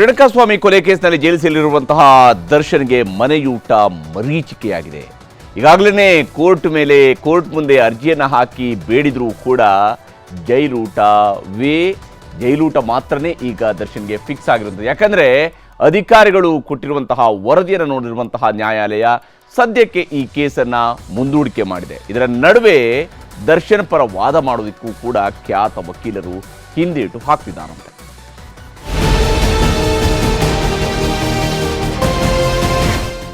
ರೇಣುಕಾಸ್ವಾಮಿ ಕೊಲೆ ಕೇಸ್ನಲ್ಲಿ ಜೈಲು ಸೇರಿರುವಂತಹ ದರ್ಶನ್ಗೆ ಮನೆಯೂಟ ಮರೀಚಿಕೆಯಾಗಿದೆ. ಈಗಾಗಲೇ ಕೋರ್ಟ್ ಮೇಲೆ, ಕೋರ್ಟ್ ಮುಂದೆ ಅರ್ಜಿಯನ್ನು ಹಾಕಿ ಬೇಡಿದರೂ ಕೂಡ ಜೈಲೂಟ ವೇ, ಜೈಲೂಟ ಮಾತ್ರನೇ ಈಗ ದರ್ಶನ್ಗೆ ಫಿಕ್ಸ್ ಆಗಿರುತ್ತದೆ. ಯಾಕಂದ್ರೆ ಅಧಿಕಾರಿಗಳು ಕೊಟ್ಟಿರುವಂತಹ ವರದಿಯನ್ನು ನೋಡಿರುವಂತಹ ನ್ಯಾಯಾಲಯ ಸದ್ಯಕ್ಕೆ ಈ ಕೇಸನ್ನ ಮುಂದೂಡಿಕೆ ಮಾಡಿದೆ. ಇದರ ನಡುವೆ ದರ್ಶನ್ ಪರ ವಾದ ಮಾಡೋದಕ್ಕೂ ಕೂಡ ಖ್ಯಾತ ವಕೀಲರು ಹಿಂದೇಟು ಹಾಕ್ತಿದ್ದಾರಂತೆ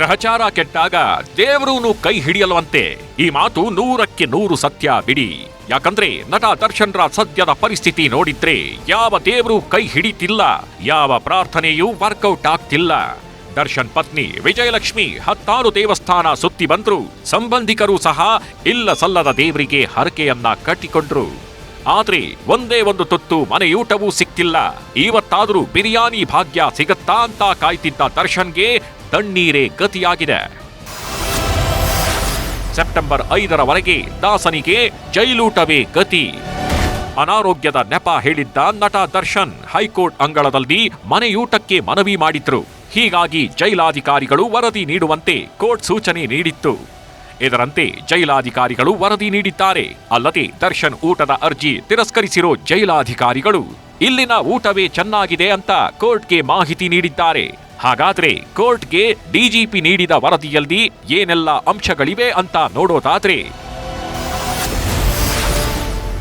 ಗ್ರಹಚಾರ ಕೆಟ್ಟಾಗ ದೇವರೂನು ಕೈ ಹಿಡಿಯಲ್ವಂತೆ. ಈ ಮಾತು ನೂರಕ್ಕೆ ನೂರು ಸತ್ಯ ಬಿಡಿ. ಯಾಕಂದ್ರೆ ನಟ ದರ್ಶನ್ರ ಸದ್ಯದ ಪರಿಸ್ಥಿತಿ ನೋಡಿದ್ರೆ ಯಾವ ದೇವರು ಕೈ ಹಿಡಿತಿಲ್ಲ, ಯಾವ ಪ್ರಾರ್ಥನೆಯೂ ವರ್ಕೌಟ್ ಆಗ್ತಿಲ್ಲ. ದರ್ಶನ್ ಪತ್ನಿ ವಿಜಯಲಕ್ಷ್ಮಿ ಹತ್ತಾರು ದೇವಸ್ಥಾನ ಸುತ್ತಿ ಬಂದ್ರು. ಸಂಬಂಧಿಕರು ಸಹ ಇಲ್ಲ ಸಲ್ಲದ ದೇವರಿಗೆ ಹರಕೆಯನ್ನ ಕಟ್ಟಿಕೊಂಡ್ರು. ಆದ್ರೆ ಒಂದೇ ಒಂದು ತುತ್ತು ಮನೆಯೂಟವೂ ಸಿಕ್ತಿಲ್ಲ. ಇವತ್ತಾದ್ರೂ ಬಿರಿಯಾನಿ ಭಾಗ್ಯ ಸಿಗತ್ತಾ ಅಂತ ಕಾಯ್ತಿದ್ದ ದರ್ಶನ್ಗೆ ತಣ್ಣೀರೇ ಗತಿಯಾಗಿದೆ. ಸೆಪ್ಟೆಂಬರ್ ಐದರವರೆಗೆ ದಾಸನಿಗೆ ಜೈಲೂಟವೇ ಗತಿ. ಅನಾರೋಗ್ಯದ ನೆಪ ಹೇಳಿದ್ದ ನಟ ದರ್ಶನ್ ಹೈಕೋರ್ಟ್ ಅಂಗಳದಲ್ಲಿ ಮನೆಯೂಟಕ್ಕೆ ಮನವಿ ಮಾಡಿದ್ರು. ಹೀಗಾಗಿ ಜೈಲಾಧಿಕಾರಿಗಳು ವರದಿ ನೀಡುವಂತೆ ಕೋರ್ಟ್ ಸೂಚನೆ ನೀಡಿತ್ತು. ಇದರಂತೆ ಜೈಲಾಧಿಕಾರಿಗಳು ವರದಿ ನೀಡಿದ್ದಾರೆ. ಅಲ್ಲದೆ ದರ್ಶನ್ ಊಟದ ಅರ್ಜಿ ತಿರಸ್ಕರಿಸಿರೋ ಜೈಲಾಧಿಕಾರಿಗಳು ಇಲ್ಲಿನ ಊಟವೇ ಚೆನ್ನಾಗಿದೆ ಅಂತ ಕೋರ್ಟ್ಗೆ ಮಾಹಿತಿ ನೀಡಿದ್ದಾರೆ. ಹಾಗಾದ್ರೆ ಕೋರ್ಟ್ಗೆ ಡಿಜಿಪಿ ನೀಡಿದ ವರದಿಯಲ್ಲಿ ಏನೆಲ್ಲ ಅಂಶಗಳಿವೆ ಅಂತ ನೋಡೋದಾದ್ರೆ,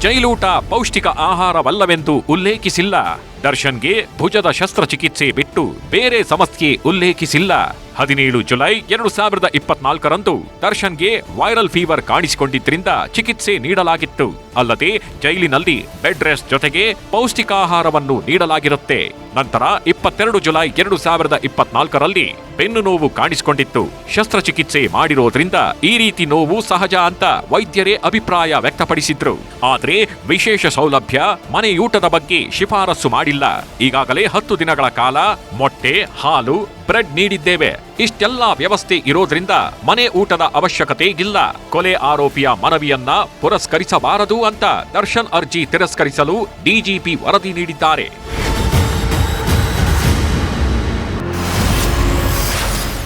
ಜೈಲೂಟ ಪೌಷ್ಟಿಕ ಆಹಾರವಲ್ಲವೆಂದು ಉಲ್ಲೇಖಿಸಿಲ್ಲ. ದರ್ಶನ್ಗೆ ಭುಜದ ಶಸ್ತ್ರಚಿಕಿತ್ಸೆ ಬಿಟ್ಟು ಬೇರೆ ಸಮಸ್ಯೆ ಉಲ್ಲೇಖಿಸಿಲ್ಲ. ಹದಿನೇಳು ಜುಲೈ ಎರಡು ಸಾವಿರದ ಇಪ್ಪತ್ನಾಲ್ಕರಂದು ದರ್ಶನ್ಗೆ ವೈರಲ್ ಫೀವರ್ ಕಾಣಿಸಿಕೊಂಡಿದ್ದರಿಂದ ಚಿಕಿತ್ಸೆ ನೀಡಲಾಗಿತ್ತು. ಅಲ್ಲದೆ ಜೈಲಿನಲ್ಲಿ ಬೆಡ್ ರೆಸ್ಟ್ ಜೊತೆಗೆ ಪೌಷ್ಟಿಕಾಹಾರವನ್ನು ನೀಡಲಾಗಿರುತ್ತೆ. ನಂತರ ಇಪ್ಪತ್ತೆರಡು ಜುಲೈ ಎರಡು ಸಾವಿರದ ಇಪ್ಪತ್ನಾಲ್ಕರಲ್ಲಿ ಬೆನ್ನು ನೋವು ಕಾಣಿಸಿಕೊಂಡಿತ್ತು. ಶಸ್ತ್ರಚಿಕಿತ್ಸೆ ಮಾಡಿರೋದ್ರಿಂದ ಈ ರೀತಿ ನೋವು ಸಹಜ ಅಂತ ವೈದ್ಯರೇ ಅಭಿಪ್ರಾಯ ವ್ಯಕ್ತಪಡಿಸಿದ್ರು. ಆದ್ರೆ ವಿಶೇಷ ಸೌಲಭ್ಯ ಮನೆಯೂಟದ ಬಗ್ಗೆ ಶಿಫಾರಸು ಮಾಡಿಲ್ಲ. ಈಗಾಗಲೇ ಹತ್ತು ದಿನಗಳ ಕಾಲ ಮೊಟ್ಟೆ, ಹಾಲು, ಬ್ರೆಡ್ ನೀಡಿದ್ದೇವೆ. ಇಷ್ಟೆಲ್ಲ ವ್ಯವಸ್ಥೆ ಇರೋದ್ರಿಂದ ಮನೆ ಊಟದ ಅವಶ್ಯಕತೆ ಇಲ್ಲ. ಕೊಲೆ ಆರೋಪಿಯ ಮನವಿಯನ್ನ ಪುರಸ್ಕರಿಸಬಾರದು ಅಂತ ದರ್ಶನ್ ಅರ್ಜಿ ತಿರಸ್ಕರಿಸಲು ಡಿಜಿಪಿ ವರದಿ ನೀಡಿದ್ದಾರೆ.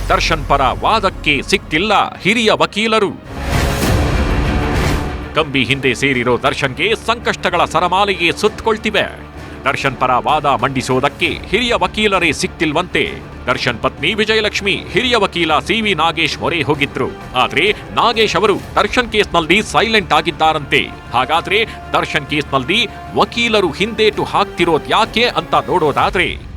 ದರ್ಶನ್ ಪರ ವಾದಕ್ಕೆ ಸಿಕ್ತಿಲ್ಲ ಹಿರಿಯ ವಕೀಲರು. ಕಂಬಿ ಹಿಂದೆ ಸೇರಿರೋ ದರ್ಶನ್ಗೆ ಸಂಕಷ್ಟಗಳ ಸರಮಾಲೆಗೆ ಸುತ್ತಕೊಳ್ತಿವೆ. ದರ್ಶನ್ ಪರ ವಾದ ಮಂಡಿಸೋದಕ್ಕೆ ಹಿರಿಯ ವಕೀಲರೇ ಸಿಕ್ತಿಲ್ವಂತೆ. ದರ್ಶನ್ ಪತ್ನಿ ವಿಜಯಲಕ್ಷ್ಮಿ, ಹಿರಿಯ ವಕೀಲ ಸಿ ವಿ ನಾಗೇಶ್ ಮೊರೆ ಹೋಗಿದ್ರು. ಆದ್ರೆ ನಾಗೇಶ್ ಅವರು ದರ್ಶನ್ ಕೇಸ್ನಲ್ಲಿ ಸೈಲೆಂಟ್ ಆಗಿದ್ದಾರಂತೆ. ಹಾಗಾದ್ರೆ ದರ್ಶನ್ ಕೇಸ್ನಲ್ಲಿ ವಕೀಲರು ಹಿಂದೇಟು ಹಾಕ್ತಿರೋದ್ ಯಾಕೆ ಅಂತ ನೋಡೋದಾದ್ರೆ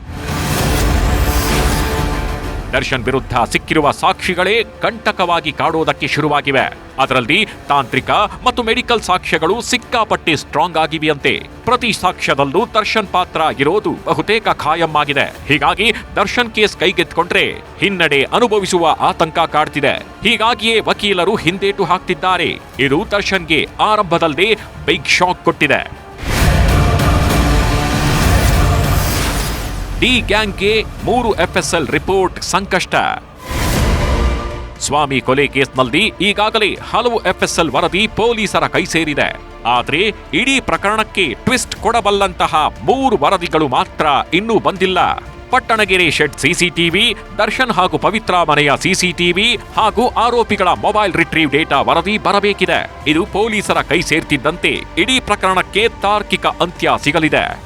ದರ್ಶನ್ ವಿರುದ್ಧ ಸಿಕ್ಕಿರುವ ಸಾಕ್ಷಿಗಳೇ ಕಂಟಕವಾಗಿ ಕಾಡೋದಕ್ಕೆ ಶುರುವಾಗಿವೆ. ಅದರಲ್ಲಿ ತಾಂತ್ರಿಕ ಮತ್ತು ಮೆಡಿಕಲ್ ಸಾಕ್ಷ್ಯಗಳು ಸಿಕ್ಕಾಪಟ್ಟೆ ಸ್ಟ್ರಾಂಗ್ ಆಗಿವೆಯಂತೆ. ಪ್ರತಿ ಸಾಕ್ಷ್ಯದಲ್ಲೂ ದರ್ಶನ್ ಪಾತ್ರ ಇರೋದು ಬಹುತೇಕ ಖಾಯಂ ಆಗಿದೆ ಹೀಗಾಗಿ ದರ್ಶನ್ ಕೇಸ್ ಕೈಗೆತ್ಕೊಂಡ್ರೆ ಹಿನ್ನಡೆ ಅನುಭವಿಸುವ ಆತಂಕ ಕಾಡ್ತಿದೆ. ಹೀಗಾಗಿಯೇ ವಕೀಲರು ಹಿಂದೇಟು ಹಾಕ್ತಿದ್ದಾರೆ. ಇದು ದರ್ಶನ್ಗೆ ಆರಂಭದಲ್ಲೇ ಬಿಗ್ ಶಾಕ್ ಕೊಟ್ಟಿದೆ. ಡಿ ಗ್ಯಾಂಗ್ಗೆ ಮೂರು ಎಫ್ಎಸ್ಎಲ್ ರಿಪೋರ್ಟ್ ಸಂಕಷ್ಟ. ಸ್ವಾಮಿ ಕೊಲೆ ಕೇಸ್ನಲ್ಲಿ ಈಗಾಗಲೇ ಹಲವು ಎಫ್ಎಸ್ಎಲ್ ವರದಿ ಪೊಲೀಸರ ಕೈ ಸೇರಿದೆ. ಆದರೆ ಇಡೀ ಪ್ರಕರಣಕ್ಕೆ ಟ್ವಿಸ್ಟ್ ಕೊಡಬಲ್ಲಂತಹ ಮೂರು ವರದಿಗಳು ಮಾತ್ರ ಇನ್ನೂ ಬಂದಿಲ್ಲ. ಪಟ್ಟಣಗೆರೆ ಶೆಡ್ ಸಿಸಿಟಿವಿ ದರ್ಶನ್ ಹಾಗೂ ಪವಿತ್ರ ಮನೆಯ ಸಿಸಿಟಿವಿ ಹಾಗೂ ಆರೋಪಿಗಳ ಮೊಬೈಲ್ ರಿಟ್ರೀವ್ ಡೇಟಾ ವರದಿ ಬರಬೇಕಿದೆ. ಇದು ಪೊಲೀಸರ ಕೈ ಸೇರ್ತಿದ್ದಂತೆ ಇಡೀ ಪ್ರಕರಣಕ್ಕೆ ತಾರ್ಕಿಕ ಅಂತ್ಯ ಸಿಗಲಿದೆ.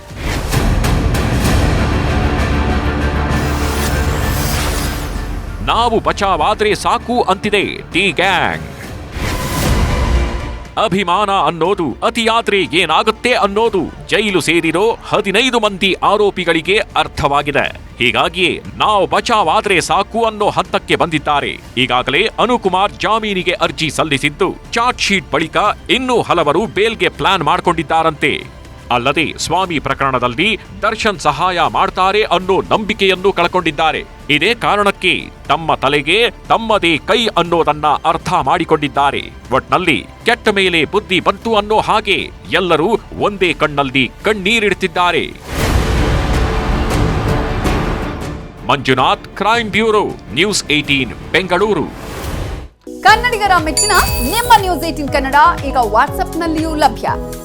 ನಾವು ಬಚಾವಾದ್ರೆ ಸಾಕು ಅಂತಿದೆ, ಟಿ ಗ್ಯಾಂಗ್. ಅಭಿಮಾನ ಅನ್ನೋದು, ಅತಿಯಾದ್ರೆ ಏನಾಗುತ್ತೆ ಅನ್ನೋದು, ಜೈಲು ಸೇರಿರೋ ಹದಿನೈದು ಮಂದಿ ಆರೋಪಿಗಳಿಗೆ ಅರ್ಥವಾಗಿದೆ. ಹೀಗಾಗಿಯೇ ನಾವು ಬಚಾವಾದ್ರೆ ಸಾಕು ಅನ್ನೋ ಹಂತಕ್ಕೆ ಬಂದಿದ್ದಾರೆ. ಈಗಾಗಲೇ ಅನುಕುಮಾರ್ ಜಾಮೀನಿಗೆ ಅರ್ಜಿ ಸಲ್ಲಿಸಿದ್ದು, ಚಾರ್ಜ್ ಶೀಟ್ ಬಳಿಕ ಇನ್ನೂ ಹಲವರು ಬೇಲ್ಗೆ ಪ್ಲಾನ್ ಮಾಡಿಕೊಂಡಿದ್ದಾರಂತೆ. ಅಲ್ಲದೆ ಸ್ವಾಮಿ ಪ್ರಕರಣದಲ್ಲಿ ದರ್ಶನ್ ಸಹಾಯ ಮಾಡ್ತಾರೆ ಅನ್ನೋ ನಂಬಿಕೆಯನ್ನು ಕಳ್ಕೊಂಡಿದ್ದಾರೆ. ಇದೇ ಕಾರಣಕ್ಕೆ ತಮ್ಮ ತಲೆಗೆ ತಮ್ಮದೇ ಕೈ ಅನ್ನೋದನ್ನ ಅರ್ಥ ಮಾಡಿಕೊಂಡಿದ್ದಾರೆ. ಒಟ್ನಲ್ಲಿ ಕೆಟ್ಟ ಮೇಲೆ ಬುದ್ಧಿ ಬಂತು ಅನ್ನೋ ಹಾಗೆ ಎಲ್ಲರೂ ಒಂದೇ ಕಣ್ಣಲ್ಲಿ ಕಣ್ಣೀರಿಡ್ತಿದ್ದಾರೆ. Manjunath, crime bureau, news eighteen Bengaluru. ಕನ್ನಡಿಗರ ಮೆಚ್ಚಿನ ನಿಮ್ಮ ನ್ಯೂಸ್ ಏಟೀನ್ ಕನ್ನಡ ಈಗ ವಾಟ್ಸ್ಆಪ್ನಲ್ಲಿಯೂ ಲಭ್ಯ.